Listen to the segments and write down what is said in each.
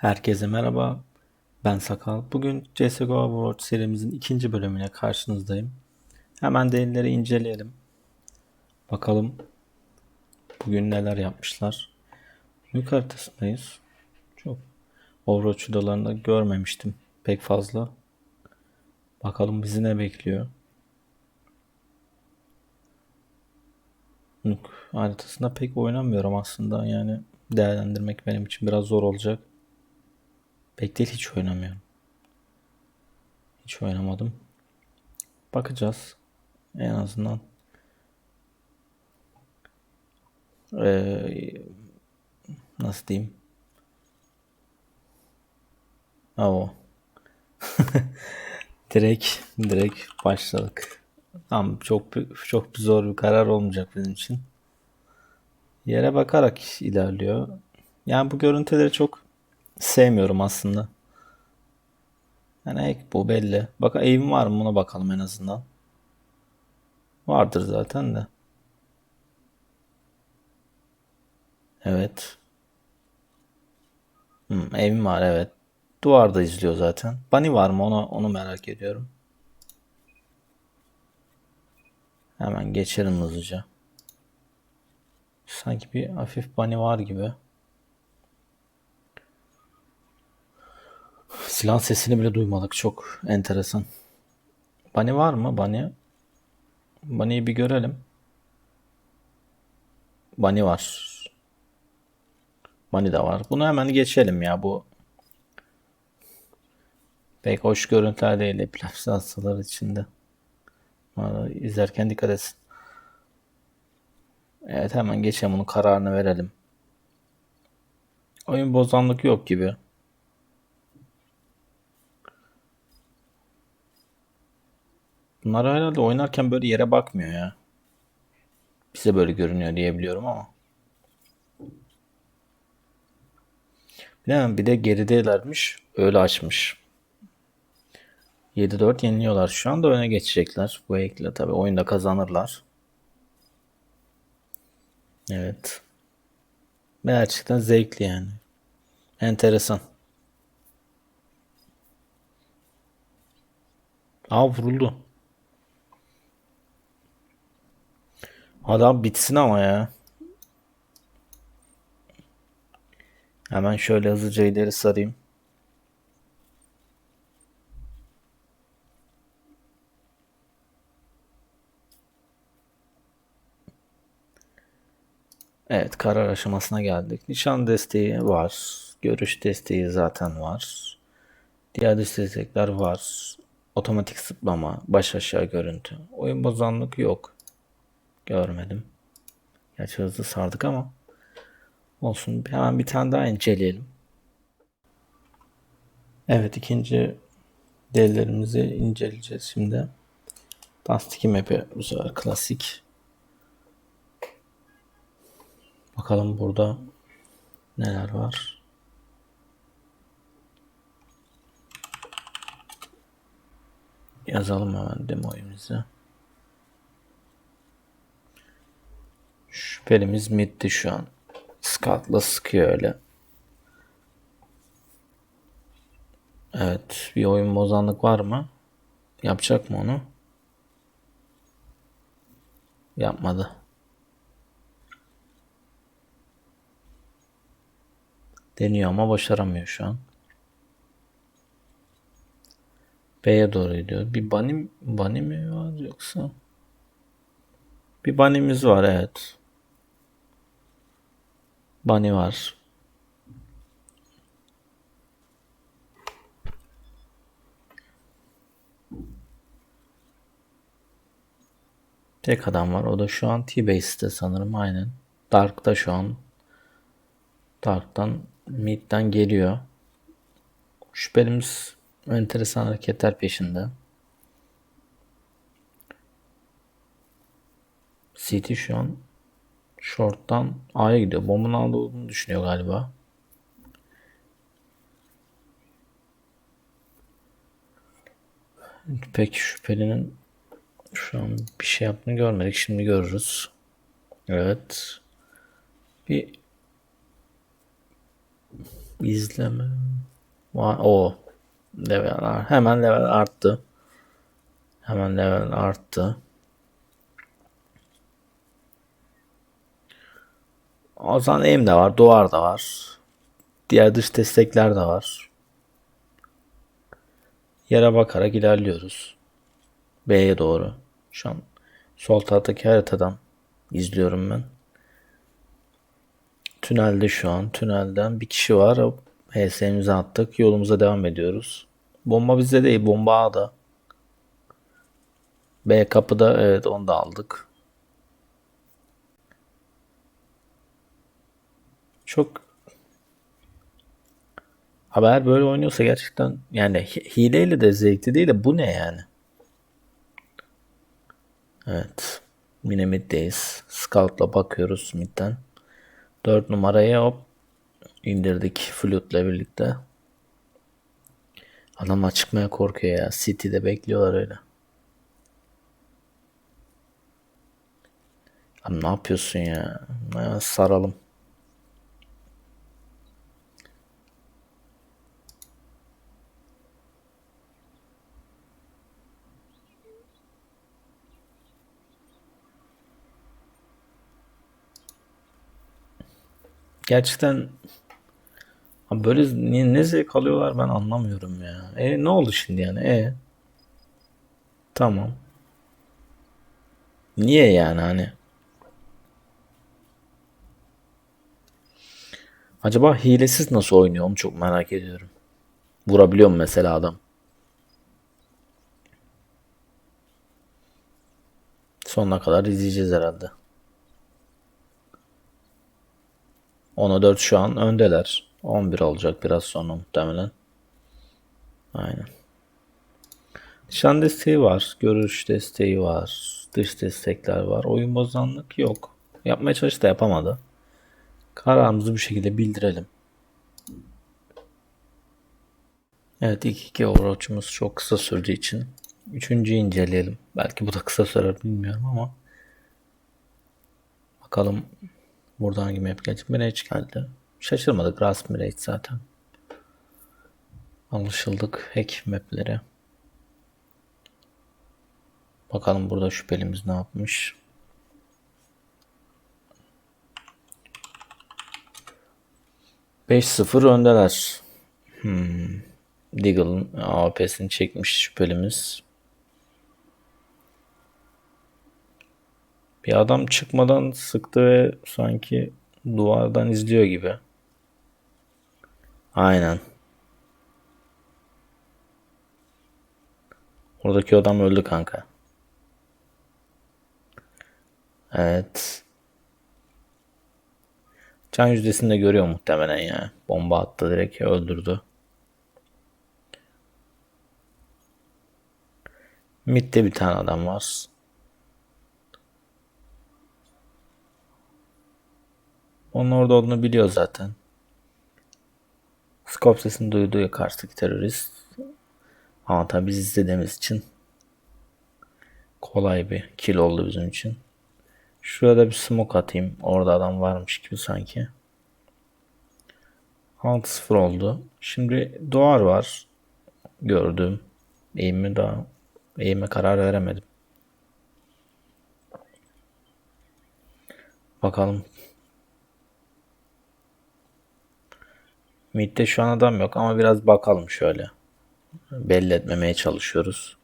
Herkese merhaba. Ben Sakal. Bugün CSGO Overwatch serimizin ikinci bölümüne karşınızdayım. Hemen delilleri inceleyelim. Bakalım bugün neler yapmışlar. Büyük haritasındayız. Çok Overwatch odalarında görmemiştim pek fazla. Bakalım bizi ne bekliyor. Nuk haritasında pek oynamıyorum aslında yani değerlendirmek benim için biraz zor olacak. Değil hiç oynamıyorum. Hiç oynamadım. Bakacağız. En azından. Ee, nasıl diyeyim? Ha o. direkt direkt başladık. Tamam çok çok zor bir karar olmayacak bizim için. Yere bakarak ilerliyor. Yani bu görüntüleri çok sevmiyorum aslında. Yani ek bu belli. Bak eğim var mı buna bakalım en azından. Vardır zaten de. Evet. Hmm, eğim var evet. Duvarda izliyor zaten. Bunny var mı onu onu merak ediyorum. Hemen geçelim hızlıca. Sanki bir hafif bunny var gibi. Silah sesini bile duymadık. Çok enteresan. Bunny var mı? Bunny. Bunny'yi bir görelim. Bunny var. Bunny de var. Bunu hemen geçelim ya. Bu pek hoş görüntüler değil. Epilepsi hastaları içinde. İzlerken dikkat etsin. Evet hemen geçelim. Bunun kararını verelim. Oyun bozanlık yok gibi. Bunlar herhalde oynarken böyle yere bakmıyor ya. Bize böyle görünüyor diye biliyorum ama. Bilemem bir de geridelermiş. Öyle açmış. 7-4 yeniliyorlar. Şu anda öne geçecekler. Bu ekle tabi oyunda kazanırlar. Evet. Gerçekten zevkli yani. Enteresan. Aa vuruldu. Adam bitsin ama ya. Hemen şöyle hızlıca ileri sarayım. Evet karar aşamasına geldik. Nişan desteği var. Görüş desteği zaten var. Diğer destekler var. Otomatik zıplama, baş aşağı görüntü. Oyun bozanlık yok. Görmedim. Gerçi hızlı sardık ama olsun. Hemen bir tane daha inceleyelim. Evet ikinci delillerimizi inceleyeceğiz şimdi. Dust map'i bu sefer klasik. Bakalım burada neler var. Yazalım hemen demoyumuzu. Şüphelimiz middi şu an. Scout'la sıkıyor öyle. Evet. Bir oyun bozanlık var mı? Yapacak mı onu? Yapmadı. Deniyor ama başaramıyor şu an. B'ye doğru gidiyor. Bir bunny, bunny mi var yoksa? Bir bunny'miz var evet. Bunny var. Tek adam var. O da şu an T-Base'de sanırım aynen. Dark'ta şu an. Dark'tan Mid'den geliyor. Şüphelimiz enteresan hareketler peşinde. City şu an Short'tan A'ya gidiyor. Bombun A'da olduğunu düşünüyor galiba. Pek şüphelinin şu an bir şey yaptığını görmedik. Şimdi görürüz. Evet. Bir İzleme. Va- O. Level hemen level arttı. Hemen level arttı. O zaman aim de var, duvar da var. Diğer dış destekler de var. Yere bakarak ilerliyoruz. B'ye doğru. Şu an sol taraftaki haritadan izliyorum ben. Tünelde şu an. Tünelden bir kişi var. Hop, HS'imizi attık. Yolumuza devam ediyoruz. Bomba bizde değil. Bomba A'da. B kapıda. Evet onu da aldık. Çok haber böyle oynuyorsa gerçekten yani hi- hileyle de zevkli değil de bu ne yani? Evet. Yine middeyiz. Scout'la bakıyoruz midden. 4 numaraya hop indirdik Flute'le birlikte. Adamlar çıkmaya korkuyor ya. City'de bekliyorlar öyle. Abi ne yapıyorsun ya? ya saralım. Gerçekten Abi böyle ne, ne zevk alıyorlar ben anlamıyorum ya. E ne oldu şimdi yani? E tamam. Niye yani hani? Acaba hilesiz nasıl oynuyor onu çok merak ediyorum. Vurabiliyor mu mesela adam? Sonuna kadar izleyeceğiz herhalde. 10'a 4 şu an öndeler. 11 olacak biraz sonra muhtemelen. Aynen. Nişan desteği var. Görüş desteği var. Dış destekler var. Oyun bozanlık yok. Yapmaya çalıştı da yapamadı. Kararımızı bu şekilde bildirelim. Evet ilk iki Overwatch'umuz çok kısa sürdüğü için üçüncüyü inceleyelim. Belki bu da kısa sürer bilmiyorum ama bakalım buradan hangi map gelecek. Mirage geldi. Şaşırmadık Rust Mirage zaten. Alışıldık hack mapleri. Bakalım burada şüphelimiz ne yapmış. Beş sıfır öndeler. Hmm. Deagle'ın AWP'sini çekmiş şüphelimiz. Bir adam çıkmadan sıktı ve sanki duvardan izliyor gibi. Aynen. Oradaki adam öldü kanka. Evet. Can yüzdesini de görüyor muhtemelen ya. Bomba attı direkt öldürdü. Mid'de bir tane adam var. Onun orada olduğunu biliyor zaten. Scope sesini duyduğu karşıdaki terörist. Ama tabii biz izlediğimiz için kolay bir kill oldu bizim için. Şuraya da bir smoke atayım. Orada adam varmış gibi sanki. 6-0 oldu. Şimdi Doğar var. Gördüm. Eğimi daha eğime karar veremedim. Bakalım. Mid'de şu an adam yok ama biraz bakalım şöyle. Belli etmemeye çalışıyoruz.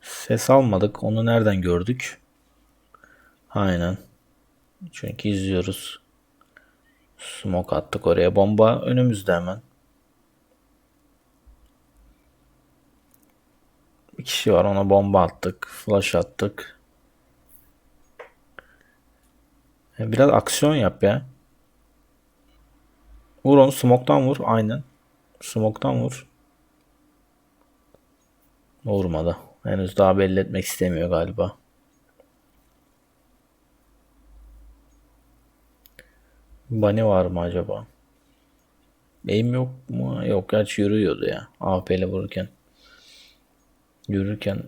Ses almadık. Onu nereden gördük? Aynen. Çünkü izliyoruz. Smoke attık oraya. Bomba önümüzde hemen. Bir kişi var ona bomba attık. Flash attık. E, Biraz aksiyon yap ya. Vur onu smoke'tan vur. Aynen. Smoke'tan vur. Vurmadı. Henüz daha belli etmek istemiyor galiba. Bunny var mı acaba? Aim yok mu? Yok gerçi yürüyordu ya. AP ile vururken. Yürürken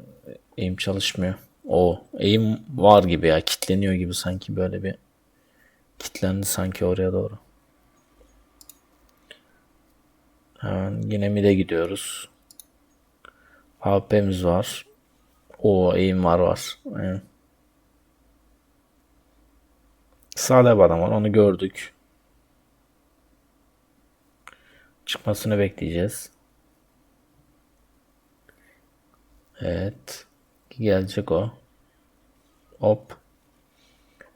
aim çalışmıyor. O aim var gibi ya. Kitleniyor gibi sanki böyle bir kitlendi sanki oraya doğru. Hemen yine mid'e gidiyoruz. AWP'miz var. O aim var var. Aynen. Sağda bir adam var. Onu gördük. Çıkmasını bekleyeceğiz. Evet. Gelecek o. Hop.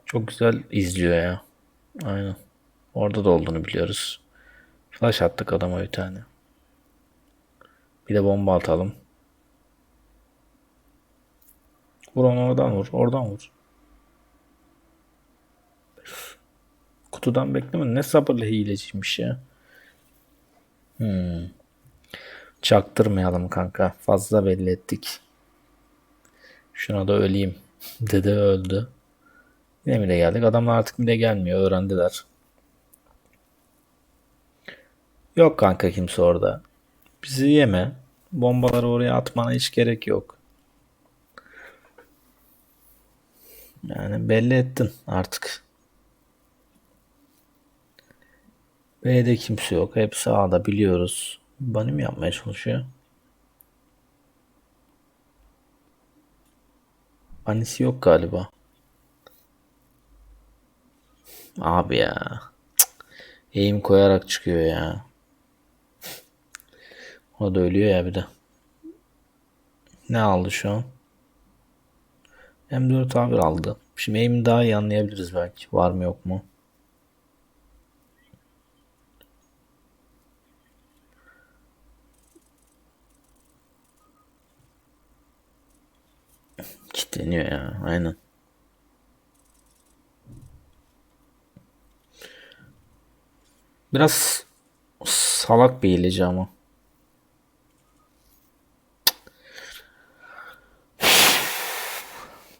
Çok güzel izliyor ya. Aynen. Orada da olduğunu biliyoruz. Flash attık adama bir tane. Bir de bomba atalım. Vur onu oradan vur. Oradan vur. Kutudan bekleme. Ne sabırlı hileciymiş ya. Hmm. Çaktırmayalım kanka. Fazla belli ettik. Şuna da öleyim. Dede öldü. Yine mi de geldik? Adamlar artık mi de gelmiyor. Öğrendiler. Yok kanka kimse orada. Bizi yeme. Bombaları oraya atmana hiç gerek yok. Yani belli ettin artık. B'de kimse yok. Hepsi A'da biliyoruz. Bani mi yapmaya çalışıyor? Banisi yok galiba. Abi ya. Eğim koyarak çıkıyor ya. O da ölüyor ya bir de. Ne aldı şu an? M4 A1 aldı. Şimdi aim'i daha iyi anlayabiliriz belki. Var mı yok mu? Kitleniyor ya. Aynen. Biraz salak bir hileci ama.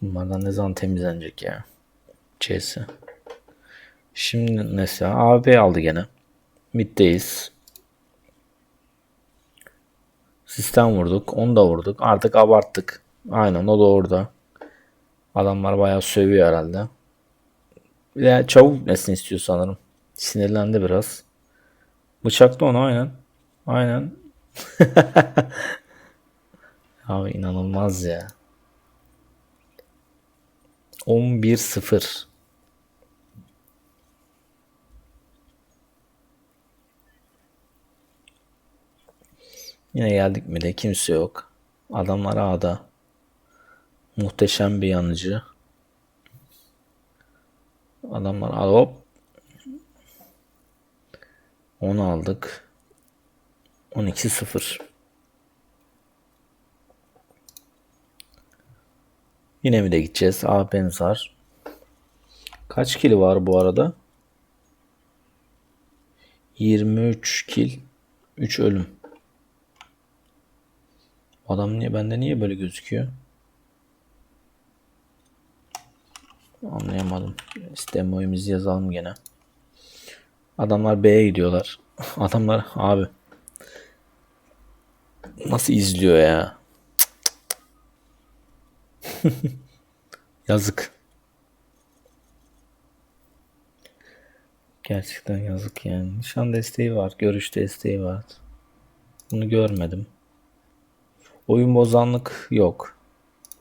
Bunlardan ne zaman temizlenecek ya? C'si. Şimdi mesela AB aldı gene. Mid'deyiz. Sistem vurduk. Onu da vurduk. Artık abarttık. Aynen o da orada. Adamlar bayağı sövüyor herhalde. Bir de çabuk bitmesini istiyor sanırım. Sinirlendi biraz. Bıçaklı onu aynen. Aynen. Abi inanılmaz ya. 11-0. Yine geldik mi de kimse yok. Adamlar A'da. Muhteşem bir yanıcı. Adamlar A'da hop. Onu aldık. 12-0. Yine mi de gideceğiz? A benzer. Kaç kili var bu arada? 23 kil. 3 ölüm. Adam niye bende niye böyle gözüküyor? Anlayamadım. Demoyumuzu yazalım gene. Adamlar B'ye gidiyorlar. Adamlar abi nasıl izliyor ya? yazık. Gerçekten yazık yani. Nişan desteği var, görüş desteği var. Bunu görmedim. Oyun bozanlık yok.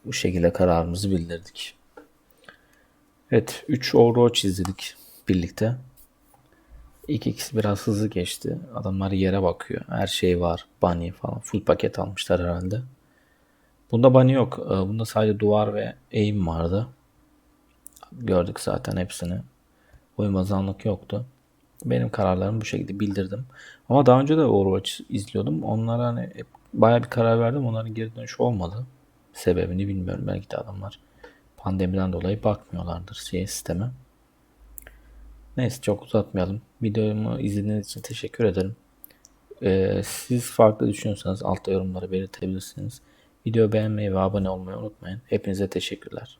Bu şekilde kararımızı bildirdik. Evet 3 Overwatch izledik birlikte. İlk ikisi biraz hızlı geçti. Adamlar yere bakıyor. Her şey var. Bunny falan. Full paket almışlar herhalde. Bunda bunny yok. Ee, bunda sadece duvar ve aim vardı. Gördük zaten hepsini. Oyun bozanlık yoktu. Benim kararlarımı bu şekilde bildirdim. Ama daha önce de Overwatch izliyordum. Onlara hani bayağı bir karar verdim. Onların geri dönüşü olmadı. Sebebini bilmiyorum. Belki de adamlar pandemiden dolayı bakmıyorlardır şey sisteme. Neyse çok uzatmayalım. Videomu izlediğiniz için teşekkür ederim. Ee, siz farklı düşünüyorsanız altta yorumları belirtebilirsiniz. Videoyu beğenmeyi ve abone olmayı unutmayın. Hepinize teşekkürler.